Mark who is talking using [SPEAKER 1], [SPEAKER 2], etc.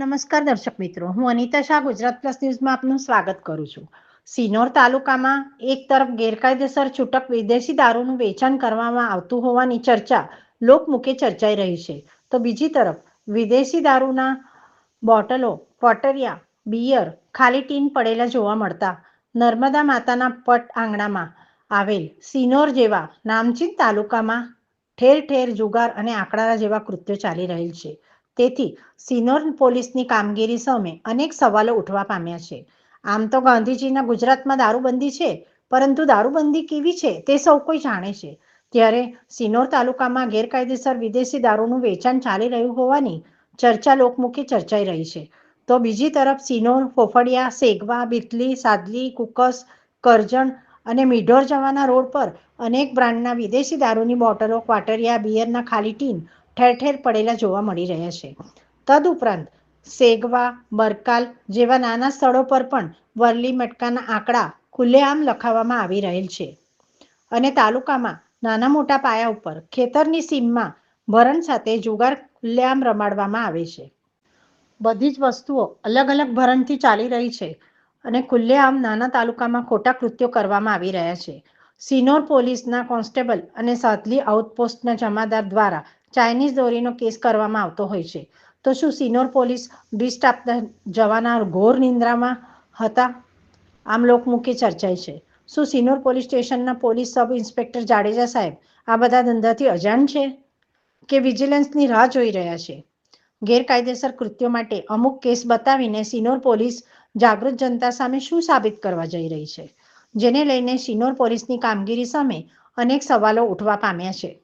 [SPEAKER 1] નમસ્કાર દર્શક મિત્રો, હું અનિતા શાહ, ગુજરાત પ્લસ ન્યૂઝમાં આપનું સ્વાગત કરું છું. સિનોર તાલુકામાં એક તરફ ગેરકાયદેસર છૂટક વિદેશી દારૂનું વેચાણ કરવામાં આવતું હોવાની ચર્ચા લોકમુખે ચર્ચાઈ રહી છે. તો બીજી તરફ, વિદેશી દારૂના બોટલો પોટરિયા બિયર ખાલી ટીન પડેલા જોવા મળતા નર્મદા માતાના પટ આંગણામાં આવેલ સિનોર જેવા નામચીન તાલુકામાં ઠેર ઠેર જુગાર અને આંકડા જેવા કૃત્યો ચાલી રહેલ છે. તેથી સિનોર પોલીસની કામગીરી સામે અનેક સવાલો ઉઠવા પામ્યા છે. આમ તો ગાંધીજીના ગુજરાતમાં દારૂબંધી છે, પરંતુ દારૂબંધી કેવી છે તે સૌ કોઈ જાણે છે. ત્યારે સિનોર તાલુકામાં ગેરકાયદેસર વિદેશી દારૂનું વેચાણ ચાલી રહ્યું હોવાની ચર્ચા લોકમુખે ચર્ચાઈ રહી છે. તો બીજી તરફ સિનોર, ફોફડિયા, સેગવા, બિતલી, સાદલી, કુકસ, કરજણ અને મીઢોર જવાના રોડ પર અનેક બ્રાન્ડના વિદેશી દારૂની બોટલો ક્વાટરિયા બિયરના ખાલી ટીન ઠેર ઠેર પડેલા જોવા મળી રહ્યા છે. તદુપરાંત સેગવા, બરકાલ જેવા નાના સ્થળો પર પણ વરલી મટકાના આંકડા ખુલ્લેઆમ લખાવવામાં આવી રહેલ છે. અને તાલુકામાં નાના મોટા પાયા ઉપર ખેતરની સીમમાં ભરણ સાથે જુગાર ખુલ્લેઆમ રમાડવામાં આવે છે. બધી જ વસ્તુઓ અલગ અલગ ભરણથી ચાલી રહી છે અને ખુલ્લેઆમ નાના તાલુકામાં ખોટા કૃત્યો કરવામાં આવી રહ્યા છે. સિનોર પોલીસના કોન્સ્ટેબલ અને સાદલી આઉટપોસ્ટના જમાદાર દ્વારા ચાઇનીઝ દોરીનો કેસ કરવામાં આવતો હોય છે. તો શું સિનોર પોલીસ ડી આપતા જવાના ઘોર નિંદ્રામાં હતા? આમ લોકમુખી ચર્ચાય છે. શું સિનોર પોલીસ સ્ટેશનના પોલીસ સબ ઇન્સ્પેક્ટર જાડેજા સાહેબ આ બધા ધંધાથી અજાણ છે કે વિજિલન્સની રાહ જોઈ રહ્યા છે? ગેરકાયદેસર કૃત્યો માટે અમુક કેસ બતાવીને સિનોર પોલીસ જાગૃત જનતા સામે શું સાબિત કરવા જઈ રહી છે? જેને લઈને સિનોર પોલીસની કામગીરી સામે અનેક સવાલો ઉઠવા પામ્યા છે.